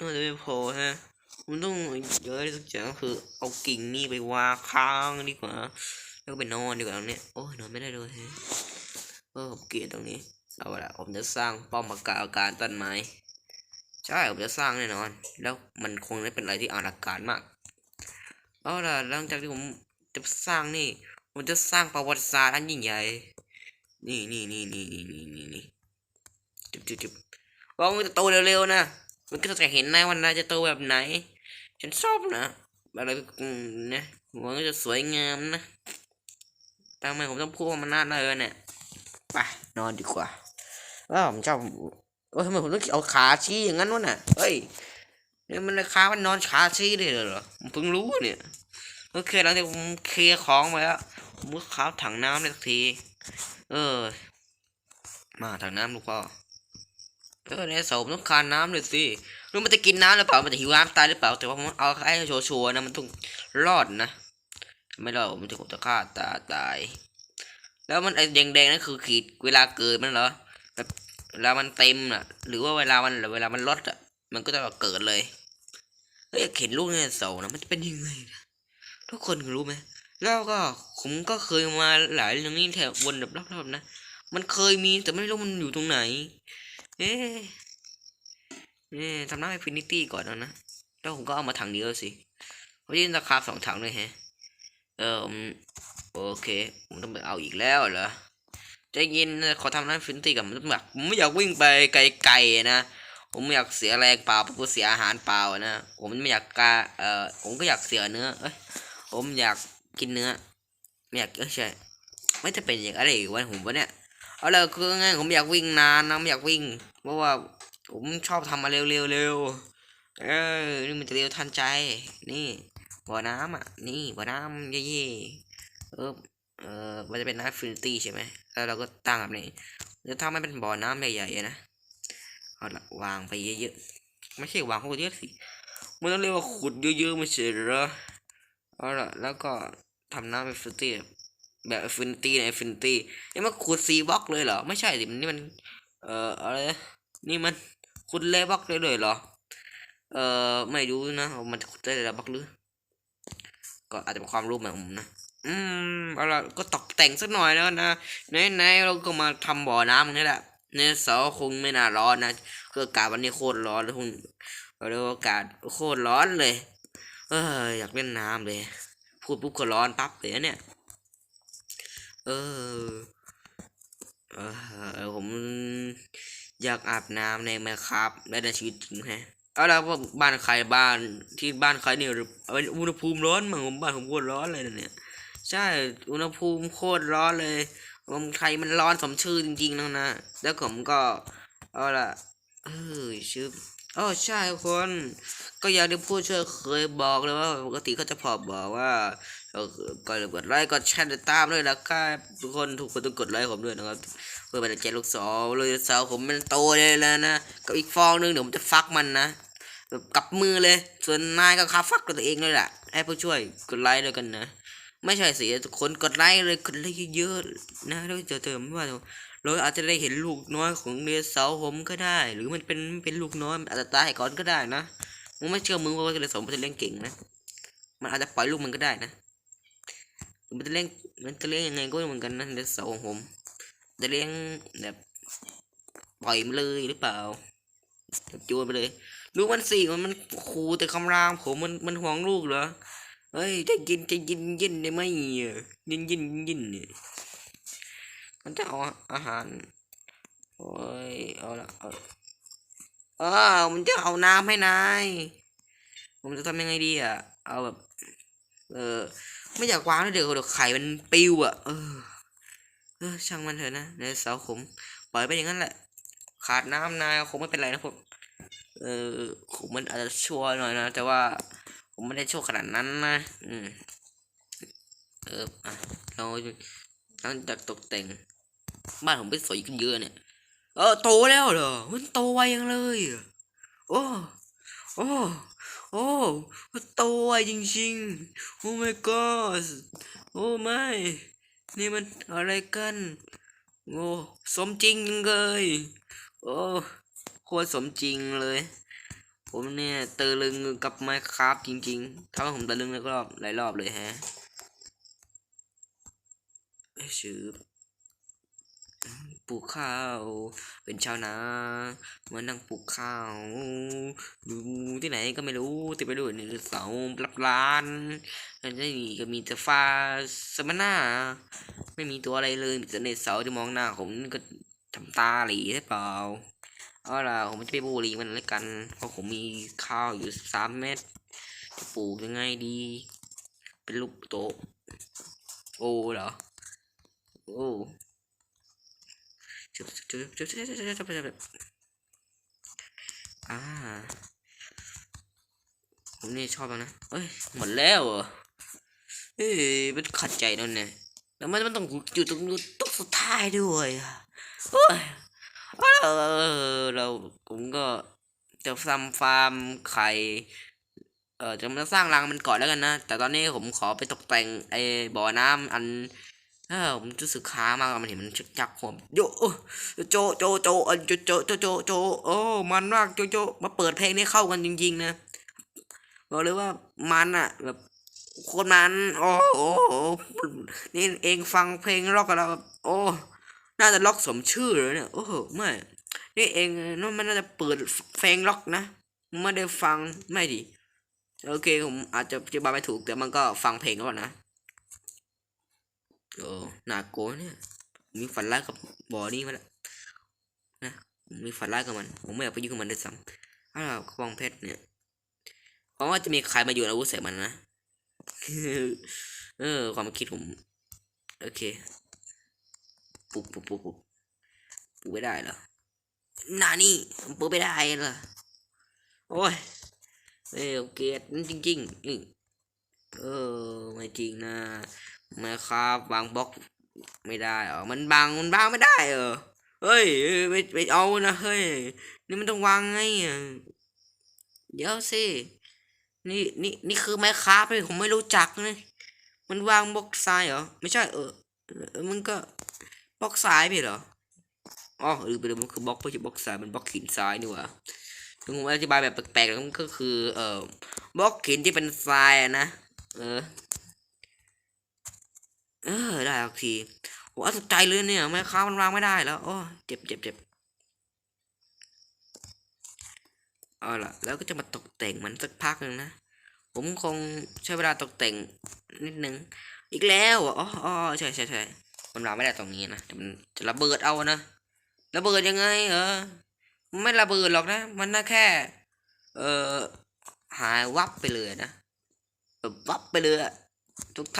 ถ้ามันไม่พอฮะมันต้องเยอะที่สุดจังคือ เอากิ่งนี่ไปวางค้างดีกว่า แล้วก็ไปนอนดีกว่าตรงนี้โอ้ยนอนไม่ได้เลยฮะเออผมเกลียดตรงนี้ เอาละผมจะสร้างป้อมปราศการต้นไม้ใช่ผมจะสร้างแน่นอน แล้วมันคงได้เป็นอะไรที่อลังการมากเอาล่ะหลังจากที่ผมจะสร้างนี่ ผมจะสร้างประวัติศาสตร์อันยิ่งใหญ่ นี่นี่นี่นี่นี่นี่นี่จุดจุบจุบวามันจะโตเร็วๆนะ มันก็จะเห็นนะวันนาจะโตแบบไหน ฉันชอบนะอะไรอืมนะหวังว่าจะสวยงามนะทำไมผมต้องพูดว่ามันน่าเลยเนี่ยไปนอนดีกว่าว้าผมชอบเอ้ทำไมผมต้องเอาขาชี้อย่างนั้นวะน่ะเฮ้ยเนี่ยมันราคามันนอนขาชี้เลยเหรอผมเพิ่งรู้เนี่ยโอเคหลังจากผมเคลียร์ของมาแล้วผมก็ขับถังน้ำเลยสักที เออ มาถังน้ำลูกพ่อ เออเนี่ยเสาผมต้องการน้ำเลยสิรู้มันจะกินน้ำหรือเปล่า มันจะหิวน้ำตายหรือเปล่า แต่ว่าผมเอาให้ชัวร์ๆนะ มันต้องรอดนะ ไม่รอดผมจะผมจะฆ่าตาตาย แล้วมันไอ้แดงๆนั่นคือขีดเวลาเกิดมันเหรอ แบบเวลามันเต็มอะ หรือว่าเวลามันเวลามันลดอะ มันก็จะเกิดเลยเฮ้ยเห็นลูกเนี่ยเสานะ มันจะเป็นยังไงนะทุกคนรู้ไหม แล้วก็ผมก็เคยมาหลายเรื่องนี้แถววนแบบรอบๆนะ มันเคยมีแต่ไม่รู้มันอยู่ตรงไหน เอ๊ะเอ๊ะทำหน้าอินฟินิตี้ก่อนแล้วนะ แล้วผมก็เอามาถังเดียวสิเพราะยื่นราคาสองถังเลยแฮะ เออโอเค ผมต้องไปเอาอีกแล้วเหรอใจย็นขอทำหน้าอินฟินิตี้กับมันต้องแบบผมไม่อยากวิ่งไปไกลๆนะ ผมไม่อยากเสียแรงเปล่าผมก็เสียอาหารเปล่านะ ผมไม่อยากกาเอ่อผมก็อยากเสียเนื้อ เอ้ย ผมอยากกินเนื้อ ไม่อยากเออใช่ ไม่จะเป็นอย่างอะไรอีกวันผมวะเนี่ย เอาเลยคือไงผมอยากวิ่งนานนะไม่อยากวิ่ง เพราะว่าผมชอบทำมาเร็วเร็วเร็วเออนี่มันจะเร็วทันใจ นี่บ่อน้ำอะ นี่บ่อน้ำเย่ๆเออเออมันจะเป็นน้ำฟินิตี้ใช่ไหมแล้วเราก็ตั้งแบบนี้จะทำให้เป็นบ่อน้ำใหญ่ๆนะเอาละวางไปเยอะๆไม่ใช่วางเขาเยอะสิมันต้องเรียกว่าขุดเยอะๆไม่ใช่หรอเอาละแล้วก็ทำน้ำอินฟินิตี้ แบบอินฟินตี้ในอินฟินตี้นี่มันขุดซีบล็อกเลยเหรอ ไม่ใช่สิมันนี่มัน เอ่ออะไรนี่มันขุดเลบล็อกเลยเลยเหรอ เอ่อไม่รู้นะมันขุดได้เลบล็อกหรือ ก็อาจจะเป็นความรู้ใหม่ของผมนะอืมเอาละก็ตกแต่งสักหน่อยแล้วนะไหนๆเราก็มาทำบ่อน้ำนี่แหละในเสาร์คงไม่น่าร้อนนะคืออากาศวันนี้โคตรร้อนเลยคงเรียกว่าอากาศโคตรร้อนเลย เอออยากเล่นน้ำเลย พูดปุ๊บก็ร้อนปั๊บเลยเนี่ย เออเออผมอยากอาบน้ำในแมครับและในชีวิตจริงฮะเอาและว่าบ้านใครบ้านที่บ้านใครเนี่ยอุณหภูมิร้อนเหมือนผมบ้านผมโคตรร้อนเลยเนี่ยใช่อุณหภูมิโคตรร้อนเลยเมืองไทยมันร้อนสมชื่อจริงๆนะนะแล้วผมก็เอาละเออชื่ออ๋อใช่คน ก็อย่างที่ผู้ช่วยเคยบอกเลยว่าปกติเขาจะพอบอกว่า เออก็กดไลค์กดแชร์ติดตามด้วยนะครับทุกคนทุกคนต้องกดไลค์ผมด้วยนะครับเพื่อเป็นใจลูกสาวเลยสาวผมมันโตเลยแล้วนะกับอีกฟองหนึงเดี๋ยวผมจะฟักมันนะแบบกับมือเลย ส่วนนายก็คาฟักตัวเองเลยแหละให้ผู้ช่วยกดไลค์ด้วยกันนะ ไม่ใช่สิทุกคนกดไลค์เลยกดไลค์เยอะๆนะแล้วจะเติมว่าเราอาจจะได้เห็นลูกน้อยของเดนเสาร์ผมก็ได้ หรือมันเป็นเป็นลูกน้อยอาจจะตายก่อนก็ได้นะมึงไม่เชื่อมึงว่าเดนเสาร์มันจะเลี้ยงเก่งนะมันอาจจะปล่อยลูกมันก็ได้นะ มันจะเลี้ยงมันจะเลี้ยงยังไงก็เหมือนกันนะเดสาร์ของผม จะเลี้ยงแบบปล่อยมันเลยหรือเปล่าแบบโยนไปเลย ลูกมันสี่มันมันขู่แต่คำรามผมมันมันห่วงลูกเหรอเฮ้ยจะกินจะกินยินได้ไหมอะยินยินยินเนี่ยมันจะเอาอาหารโอ้ยเอาละเอาเออมันจะเอาน้ำให้นายผมจะทำยังไงดีอะ เอาแบบ เออ ไม่อยากวางแล้วเดี๋ยวเดี๋ยวไข่มันปิวอะเออเออช่างมันเถอะนะในเสาขมปล่อยไปอย่างนั้นแหละ ขาดน้ำนายคงไม่เป็นไรนะผมเออผมมันอาจจะชั่วหน่อยนะ แต่ว่าผมไม่ได้ชั่วขนาดนั้นนะ อืม เอออะเราหลังจากตกแต่ง บ้านผมไปสวยขึ้นเยอะเนี่ย เออโตแล้วเหรอ มันโตไวยังเลย โอ้ โอ้ โอ้มัวจริงๆ โอ้ my god โอ้ไม่ นี่มันอะไรกัน โอ้สมจริงจังเลย โอ้โคตรสมจริงเลย ผมเนี่ยตะลึงกับไมค์ครับจริงๆถ้าว่าผมตะลึงแล้วก็รอบหลายรอบเลยฮะเอ้ชื่อ ปลูกข้าว เป็นชาวนามานั่งปลูกข้าวดูที่ไหนก็ไม่รู้แต่ไปดูในเสารับร้านอันนี้ก็มีแต่ฟ้าสมนาไม่มีตัวอะไรเลยมีแต่ในเสาที่มองหน้าผมก็ทำตาหลีใช่เปล่าเอาล่ะผมจะไปบูรีมันเลยกันเพราะผมมีข้าวอยู่สามเม็ดจะปลูกยังไงดี เป็นลูกโตโอ้เหรอโอ้ จุ๊บจุ๊บจุ๊บจุ๊บแบบอ่าผมนี่ชอบนะเอ้ยหมดแล้วเฮ้ยมันขัดใจนั่นเนี่ยแล้วมันมันต้องอยู่ตรงตรงสุดท้ายด้วยเฮ้ยเราผมก็จะทำฟาร์มไข่เออจะมาสร้างรังมันก่อนแล้วกันนะ แต่ตอนนี้ผมขอไปตกแต่งไอ้บ่อน้ำอัน เออผมรู้สึกค้ามากมันเห็นมันชักจักผมโยโจโจโจเออโจโจโจโจโจโอ้มันมากโจโจมาเปิดเพลงนี้เข้ากันจริงๆนะบอกเลยว่ามันอะแบบโคตรมัน โอ้โหนี่เองฟังเพลงร็อกกันแล้วโอ้น่าจะล็อกสมชื่อเลยเนี่ยโอ้โหไม่นี่เองนั่นมันน่าจะเปิดเพลงล็อกนะไม่ได้ฟังไม่ดีโอเคผมอาจจะอธิบายไม่ถูกแต่มันก็ฟังเพลงก่อนนะ โอ้น่ากลัวเนี่ยมีฝันร้ายกับบอนี่มาแล้วนะมีฝันร้ายกับมัน ผมไม่อยากไปยุ่งกับมันด้วยซ้ำอ้าวกระบองเพชรเนี่ยเพราะว่าจะมีใครมาอยู่อาวุธใส่มันนะเออ ความคิดผม โอเค ปุ๊บปุ๊บปุ๊บปุ๊บปุ๊บไม่ได้เหรอนานี่ปุ๊บไม่ได้เหรอโอ้ยเอ้ยเกลียดจริงๆนี่เออไม่จริงนะ ไม่ครับวางบล็อกไม่ได้เหรอมันบังมันบังไม่ได้เหรอเฮ้ยไม่ไม่เอานะเฮ้ยนี่มันต้องวางไงเดี๋ยวสินี่นี่นี่คือไม้คราฟเลยผมไม่รู้จักนะมันวางบล็อกทรายเหรอไม่ใช่เออมันก็บล็อกซ้ายไปเหรออ๋อหรือไปดูมันคือบล็อกไม่ใช่บล็อกซ้ายมันบล็อกหินซ้ายนี่หว่าถึงผมอธิบายแบบแปลกๆแล้วมันก็คือเออบล็อกหินที่เป็นทรายอะนะเออ เออ ได้โอเคโอ้ตกใจเลยเนี่ยแม่ค้ามันวางไม่ได้แล้ว โอ้เจ็บเจ็บเจ็บเอาล่ะ แล้วก็จะมาตกแต่งมันสักพักหนึ่งนะ ผมคงใช้เวลาตกแต่งนิดนึง อีกแล้วอ๋ออ๋อใช่ใช่ใช่มันวางไม่ได้ตรงนี้นะแต่มันจะระเบิดเอานะ ระเบิดยังไง เออ ไม่ระเบิดหรอกนะ มันน่าแค่ เออหายวับไปเลยนะแบบวับไปเลยทุกท่าน